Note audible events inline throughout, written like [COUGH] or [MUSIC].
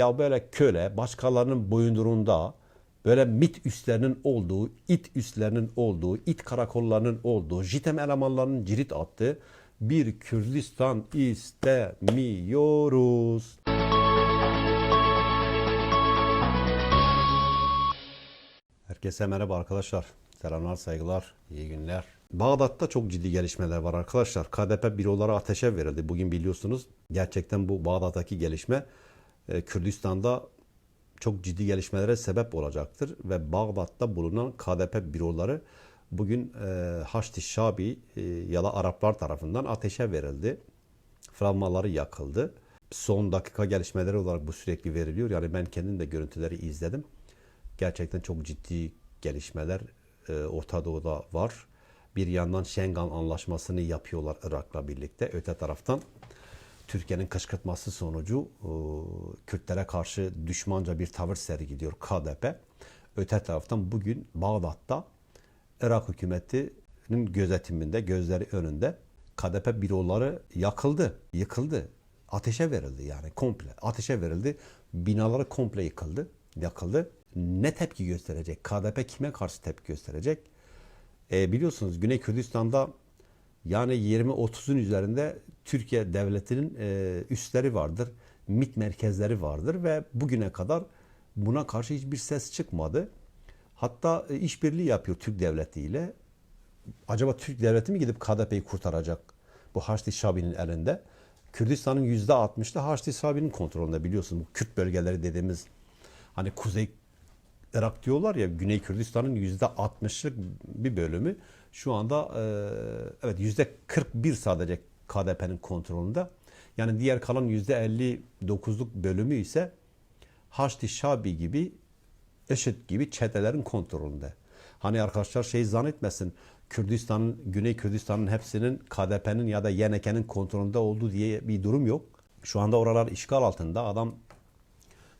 Ya böyle köle, başkalarının boyunduruğunda böyle MIT üslerinin olduğu, it üslerinin olduğu, it karakollarının olduğu, JITEM elemanlarının cirit attığı bir Kürdistan istemiyoruz. Herkese merhaba arkadaşlar. Selamlar, saygılar, iyi günler. Bağdat'ta çok ciddi gelişmeler var arkadaşlar. KDP büroları ateşe verildi. Bugün biliyorsunuz gerçekten bu Bağdat'taki gelişme Kürdistan'da çok ciddi gelişmelere sebep olacaktır. Ve Bağdat'ta bulunan KDP büroları bugün e, Haçlı Şabi e, ya da Araplar tarafından ateşe verildi. Fragmanları yakıldı. Son dakika gelişmeleri olarak bu sürekli veriliyor. Yani ben kendim de görüntüleri izledim. Gerçekten çok ciddi gelişmeler e, Orta Doğu'da var. Bir yandan Schengen anlaşmasını yapıyorlar Irak'la birlikte. Öte taraftan Türkiye'nin kışkırtması sonucu e, Kürtlere karşı düşmanca bir tavır sergiliyor KDP. Öte taraftan bugün Bağdat'ta Irak hükümetinin gözetiminde, gözleri önünde KDP büroları yakıldı, yıkıldı. Ateşe verildi yani komple. Ateşe verildi. Binaları komple yıkıldı, yakıldı. Ne tepki gösterecek? KDP kime karşı tepki gösterecek? E, biliyorsunuz Güney Kürdistan'da yani 20-30'un üzerinde Türkiye devletinin e, üsleri vardır, MIT merkezleri vardır ve bugüne kadar buna karşı hiçbir ses çıkmadı. Hatta e, işbirliği yapıyor Türk devletiyle. Acaba Türk devleti mi gidip KDP'yi kurtaracak bu Haçlı Şabi'nin elinde? Kürdistan'ın %60'ı Haçlı Şabi'nin kontrolünde biliyorsunuz. Bu Kürt bölgeleri dediğimiz hani Kuzey Irak diyorlar ya Güney Kürdistan'ın yüzde 60'lık bir bölümü şu anda e, evet yüzde 41 sadece KDP'nin kontrolünde. Yani diğer kalan yüzde 59'luk bölümü ise Haçlı Şabi gibi IŞİD gibi çetelerin kontrolünde. Hani arkadaşlar şey zannetmesin Kürdistan'ın, Güney Kürdistan'ın hepsinin KDP'nin ya da YNK'nin kontrolünde olduğu diye bir durum yok. Şu anda oralar işgal altında. Adam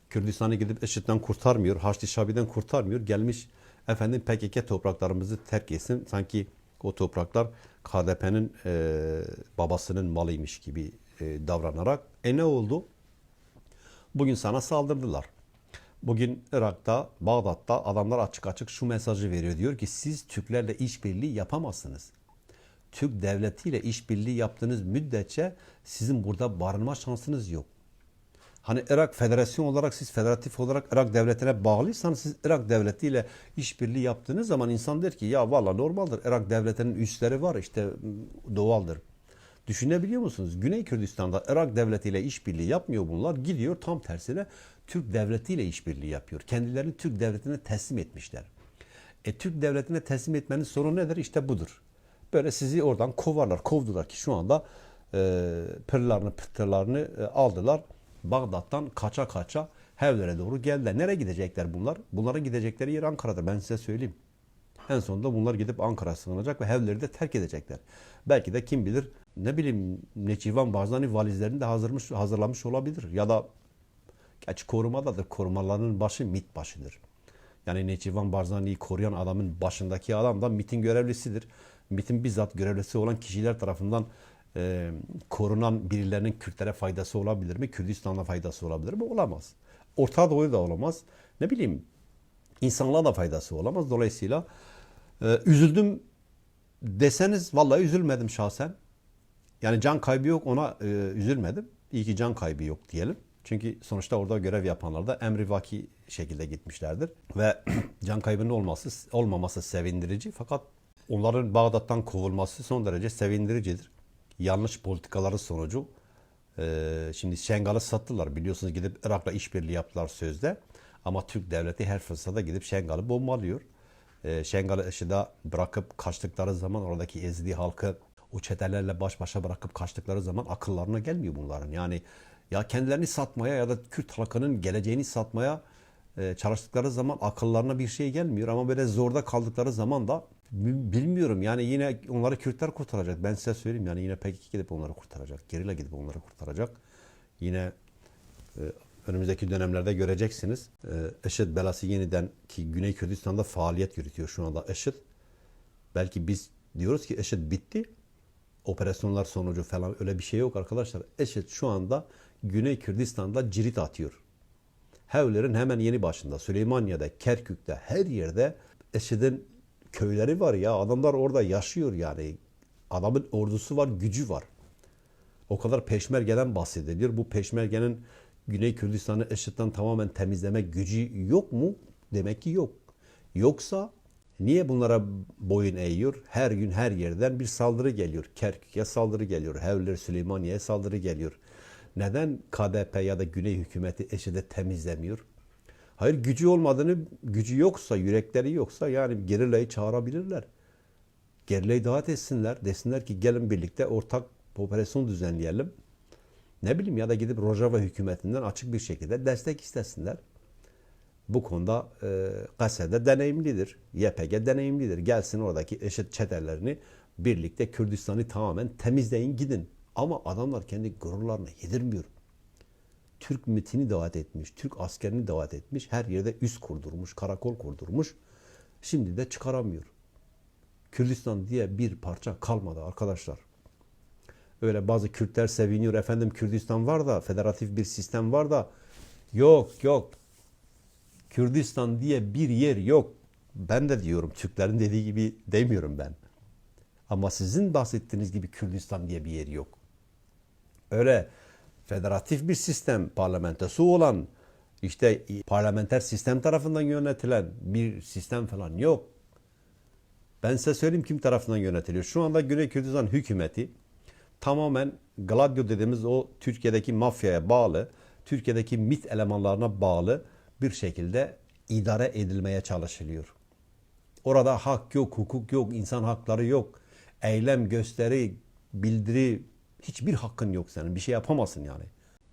Kürdistan'ı gidip IŞİD'den kurtarmıyor, Haçlı Şabi'den kurtarmıyor. Gelmiş efendim PKK topraklarımızı terk etsin. Sanki o topraklar KDP'nin e, babasının malıymış gibi e, davranarak. E ne oldu? Bugün sana saldırdılar. Bugün Irak'ta, Bağdat'ta adamlar açık açık şu mesajı veriyor. Diyor ki siz Türklerle işbirliği yapamazsınız. Türk devletiyle işbirliği yaptığınız müddetçe sizin burada barınma şansınız yok. Hani Irak federasyon olarak siz federatif olarak Irak devletine bağlıysanız siz Irak devletiyle işbirliği yaptığınız zaman insan der ki ya valla normaldir. Irak devletinin üsleri var işte doğaldır. Düşünebiliyor musunuz? Güney Kürdistan'da Irak devletiyle işbirliği yapmıyor bunlar. Gidiyor tam tersine Türk devletiyle işbirliği yapıyor. Kendilerini Türk devletine teslim etmişler. E Türk devletine teslim etmenin sorunu nedir? İşte budur. Böyle sizi oradan kovarlar, kovdular ki şu anda e, pırlarını, pıtırlarını e, aldılar. Bağdat'tan kaça kaça Hevler'e doğru geldiler. Nereye gidecekler bunlar? Bunların gidecekleri yer Ankara'da ben size söyleyeyim. En sonunda bunlar gidip Ankara'ya sığınacak ve Hevler'i de terk edecekler. Belki de kim bilir ne bileyim Neçivan Barzani valizlerini de hazırmış, hazırlamış olabilir. Ya da gerçi korumadadır. Korumalarının başı MIT başıdır. Yani Neçivan Barzani'yi koruyan adamın başındaki adam da MIT'in görevlisidir. MIT'in bizzat görevlisi olan kişiler tarafından e, korunan birilerinin Kürtlere faydası olabilir mi? Kürdistan'a faydası olabilir mi? Olamaz. Orta Doğu'ya da olamaz. Ne bileyim insanlığa da faydası olamaz. Dolayısıyla e, üzüldüm deseniz vallahi üzülmedim şahsen. Yani can kaybı yok ona e, üzülmedim. İyi ki can kaybı yok diyelim. Çünkü sonuçta orada görev yapanlar da emrivaki şekilde gitmişlerdir. Ve [CLEARS THROAT] can kaybının olması, olmaması sevindirici. Fakat onların Bağdat'tan kovulması son derece sevindiricidir yanlış politikaları sonucu e, şimdi Şengal'ı sattılar. Biliyorsunuz gidip Irak'la işbirliği yaptılar sözde. Ama Türk devleti her fırsatta gidip Şengal'ı bombalıyor. E, Şengal'ı IŞİD'e bırakıp kaçtıkları zaman oradaki ezdiği halkı o çetelerle baş başa bırakıp kaçtıkları zaman akıllarına gelmiyor bunların. Yani ya kendilerini satmaya ya da Kürt halkının geleceğini satmaya e, çalıştıkları zaman akıllarına bir şey gelmiyor. Ama böyle zorda kaldıkları zaman da Bilmiyorum yani yine onları Kürtler kurtaracak. Ben size söyleyeyim yani yine PKK gidip onları kurtaracak. Gerilla gidip onları kurtaracak. Yine e, önümüzdeki dönemlerde göreceksiniz. E, IŞİD belası yeniden ki Güney Kürdistan'da faaliyet yürütüyor şu anda IŞİD. Belki biz diyoruz ki IŞİD bitti. Operasyonlar sonucu falan öyle bir şey yok arkadaşlar. IŞİD şu anda Güney Kürdistan'da cirit atıyor. Hevler'in hemen yeni başında, Süleymaniye'de, Kerkük'te, her yerde Eşid'in köyleri var ya. Adamlar orada yaşıyor yani. Adamın ordusu var, gücü var. O kadar peşmergeden bahsediliyor. Bu peşmergenin Güney Kürdistan'ı IŞİD'den tamamen temizleme gücü yok mu? Demek ki yok. Yoksa niye bunlara boyun eğiyor? Her gün her yerden bir saldırı geliyor. Kerkük'e saldırı geliyor. Hevler Süleymaniye'ye saldırı geliyor. Neden KDP ya da Güney hükümeti IŞİD'i temizlemiyor? Hayır gücü olmadığını, gücü yoksa, yürekleri yoksa yani gerillayı çağırabilirler. Gerileyi davet etsinler. Desinler ki gelin birlikte ortak operasyon düzenleyelim. Ne bileyim ya da gidip Rojava hükümetinden açık bir şekilde destek istesinler. Bu konuda e, Gassede deneyimlidir. YPG deneyimlidir. Gelsin oradaki eşit çetelerini birlikte Kürdistan'ı tamamen temizleyin gidin. Ama adamlar kendi gururlarını yedirmiyor. Türk mitini davet etmiş, Türk askerini davet etmiş, her yerde üs kurdurmuş, karakol kurdurmuş. Şimdi de çıkaramıyor. Kürdistan diye bir parça kalmadı arkadaşlar. Öyle bazı Kürtler seviniyor. Efendim Kürdistan var da, federatif bir sistem var da. Yok yok. Kürdistan diye bir yer yok. Ben de diyorum Türklerin dediği gibi demiyorum ben. Ama sizin bahsettiğiniz gibi Kürdistan diye bir yer yok. Öyle federatif bir sistem, parlamentosu olan, işte parlamenter sistem tarafından yönetilen bir sistem falan yok. Ben size söyleyeyim kim tarafından yönetiliyor. Şu anda Güney Kürdistan hükümeti tamamen Gladio dediğimiz o Türkiye'deki mafyaya bağlı, Türkiye'deki MIT elemanlarına bağlı bir şekilde idare edilmeye çalışılıyor. Orada hak yok, hukuk yok, insan hakları yok. Eylem, gösteri, bildiri hiçbir hakkın yok senin. Bir şey yapamazsın yani.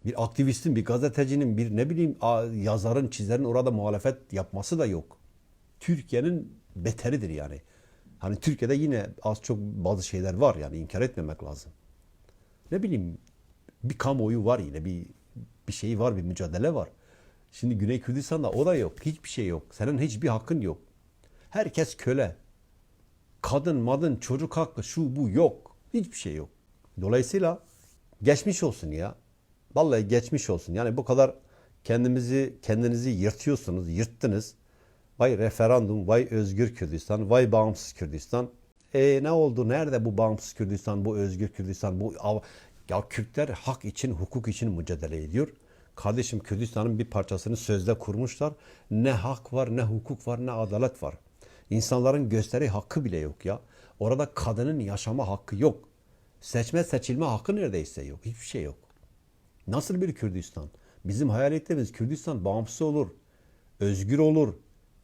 Bir aktivistin, bir gazetecinin, bir ne bileyim yazarın, çizerin orada muhalefet yapması da yok. Türkiye'nin beteridir yani. Hani Türkiye'de yine az çok bazı şeyler var yani inkar etmemek lazım. Ne bileyim bir kamuoyu var yine bir bir şey var bir mücadele var. Şimdi Güney Kürdistan'da o da yok. Hiçbir şey yok. Senin hiçbir hakkın yok. Herkes köle. Kadın, madın, çocuk hakkı şu bu yok. Hiçbir şey yok. Dolayısıyla geçmiş olsun ya. Vallahi geçmiş olsun. Yani bu kadar kendimizi kendinizi yırtıyorsunuz, yırttınız. Vay referandum, vay özgür Kürdistan, vay bağımsız Kürdistan. E ne oldu? Nerede bu bağımsız Kürdistan, bu özgür Kürdistan, bu ya Kürtler hak için, hukuk için mücadele ediyor. Kardeşim Kürdistan'ın bir parçasını sözde kurmuşlar. Ne hak var, ne hukuk var, ne adalet var. İnsanların gösteri hakkı bile yok ya. Orada kadının yaşama hakkı yok. Seçme seçilme hakkı neredeyse yok. Hiçbir şey yok. Nasıl bir Kürdistan? Bizim hayal ettiğimiz Kürdistan bağımsız olur, özgür olur,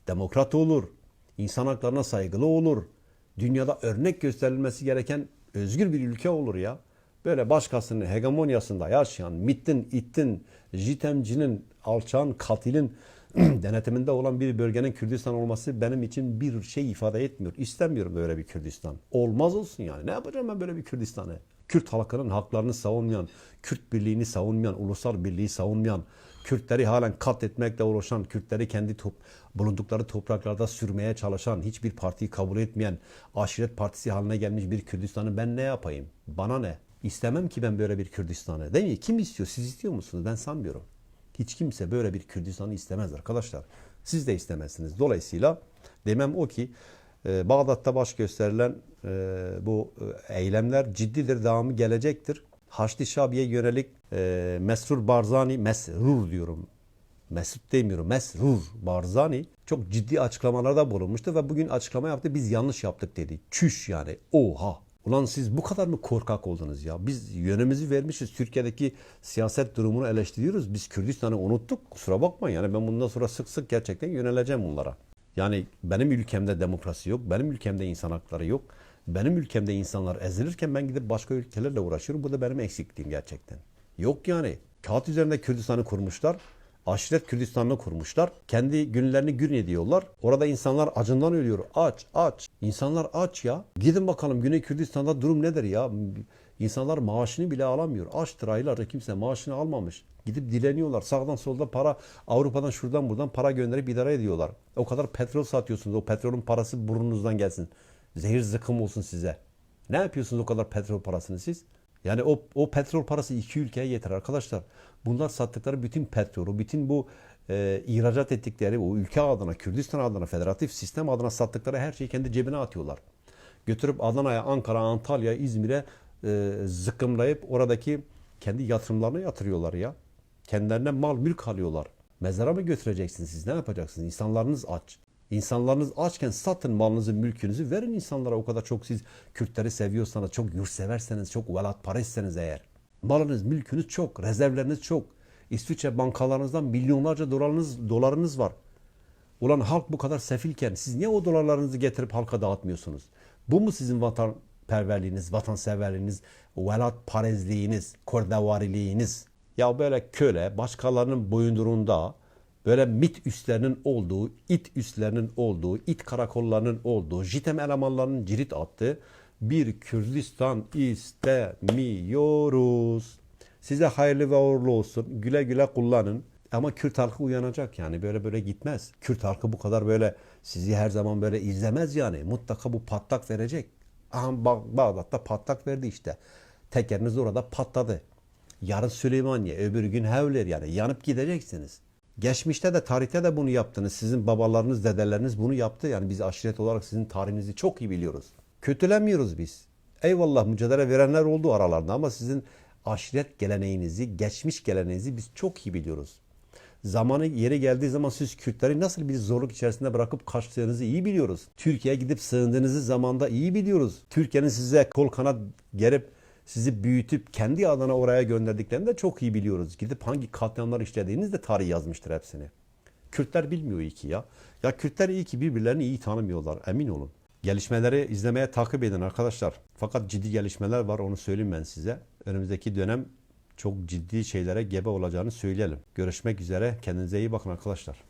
demokrat olur, insan haklarına saygılı olur, dünyada örnek gösterilmesi gereken özgür bir ülke olur ya. Böyle başkasının hegemonyasında yaşayan, MIT'in, İT'in, JITEM'cinin, alçağın, katilin [CLEARS THROAT] denetiminde olan bir bölgenin Kürdistan olması benim için bir şey ifade etmiyor. İstemiyorum böyle bir Kürdistan. Olmaz olsun yani. Ne yapacağım ben böyle bir Kürdistan'ı? Kürt halkının haklarını savunmayan, Kürt birliğini savunmayan, ulusal birliği savunmayan, Kürtleri halen katletmekle uğraşan, Kürtleri kendi top, bulundukları topraklarda sürmeye çalışan, hiçbir partiyi kabul etmeyen, aşiret partisi haline gelmiş bir Kürdistan'ı ben ne yapayım? Bana ne? İstemem ki ben böyle bir Kürdistan'ı. Değil mi? Kim istiyor? Siz istiyor musunuz? Ben sanmıyorum. Hiç kimse böyle bir Kürdistan'ı istemez arkadaşlar. Siz de istemezsiniz. Dolayısıyla demem o ki e, Bağdat'ta baş gösterilen e, bu e, eylemler ciddidir, devamı gelecektir. Haçlı Şabi'ye yönelik Mesrur Barzani, Mesrur diyorum, Mesut demiyorum, Mesrur Barzani çok ciddi açıklamalarda bulunmuştu ve bugün açıklama yaptı. Biz yanlış yaptık dedi. Çüş yani. Oha. Ulan siz bu kadar mı korkak oldunuz ya? Biz yönümüzü vermişiz. Türkiye'deki siyaset durumunu eleştiriyoruz. Biz Kürdistan'ı unuttuk. Kusura bakmayın. Yani ben bundan sonra sık sık gerçekten yöneleceğim bunlara. Yani benim ülkemde demokrasi yok. Benim ülkemde insan hakları yok. Benim ülkemde insanlar ezilirken ben gidip başka ülkelerle uğraşıyorum. Bu da benim eksikliğim gerçekten. Yok yani. Kağıt üzerinde Kürdistan'ı kurmuşlar. Aşiret Kürdistan'ını kurmuşlar. Kendi günlerini gün ediyorlar. Orada insanlar acından ölüyor. Aç, aç. İnsanlar aç ya. Gidin bakalım Güney Kürdistan'da durum nedir ya? İnsanlar maaşını bile alamıyor. Açtır aylarca kimse maaşını almamış. Gidip dileniyorlar. Sağdan soldan para, Avrupa'dan şuradan buradan para gönderip idare ediyorlar. O kadar petrol satıyorsunuz. O petrolün parası burnunuzdan gelsin. Zehir zıkkım olsun size. Ne yapıyorsunuz o kadar petrol parasını siz? Yani o, o petrol parası iki ülkeye yeter arkadaşlar. Bunlar sattıkları bütün petrolü, bütün bu e, ihracat ettikleri o ülke adına, Kürdistan adına, federatif sistem adına sattıkları her şeyi kendi cebine atıyorlar. Götürüp Adana'ya, Ankara, Antalya, İzmir'e e, zıkkımlayıp oradaki kendi yatırımlarına yatırıyorlar ya. Kendilerine mal mülk alıyorlar. Mezara mı götüreceksiniz siz? Ne yapacaksınız? İnsanlarınız aç. İnsanlarınız açken satın malınızı, mülkünüzü verin insanlara. O kadar çok siz Kürtleri seviyorsanız, çok yurtseverseniz, çok velatparestseniz eğer. Malınız, mülkünüz çok, rezervleriniz çok. İsviçre bankalarınızdan milyonlarca dolarınız, dolarınız var. Ulan halk bu kadar sefilken siz niye o dolarlarınızı getirip halka dağıtmıyorsunuz? Bu mu sizin vatanperverliğiniz, vatanseverliğiniz, velat parezliğiniz, kordavariliğiniz? Ya böyle köle, başkalarının boyunduruğunda böyle mit üstlerinin olduğu, it üstlerinin olduğu, it karakollarının olduğu, JITEM elemanlarının cirit attığı bir Kürdistan istemiyoruz. Size hayırlı ve uğurlu olsun. Güle güle kullanın. Ama Kürt halkı uyanacak yani böyle böyle gitmez. Kürt halkı bu kadar böyle sizi her zaman böyle izlemez yani. Mutlaka bu patlak verecek. Aha Ba- Bağdat'ta patlak verdi işte. Tekeriniz orada patladı. Yarın Süleymaniye, öbür gün Hevler yani yanıp gideceksiniz. Geçmişte de tarihte de bunu yaptınız. Sizin babalarınız, dedeleriniz bunu yaptı. Yani biz aşiret olarak sizin tarihinizi çok iyi biliyoruz. Kötülemiyoruz biz. Eyvallah mücadele verenler oldu aralarında ama sizin aşiret geleneğinizi, geçmiş geleneğinizi biz çok iyi biliyoruz. Zamanı yeri geldiği zaman siz Kürtleri nasıl bir zorluk içerisinde bırakıp kaçtığınızı iyi biliyoruz. Türkiye'ye gidip sığındığınızı zamanda iyi biliyoruz. Türkiye'nin size kol kanat gerip sizi büyütüp kendi adına oraya gönderdiklerini de çok iyi biliyoruz. Gidip hangi katliamlar işlediğiniz de tarih yazmıştır hepsini. Kürtler bilmiyor iyi ki ya. Ya Kürtler iyi ki birbirlerini iyi tanımıyorlar emin olun. Gelişmeleri izlemeye takip edin arkadaşlar. Fakat ciddi gelişmeler var onu söyleyeyim ben size. Önümüzdeki dönem çok ciddi şeylere gebe olacağını söyleyelim. Görüşmek üzere. Kendinize iyi bakın arkadaşlar.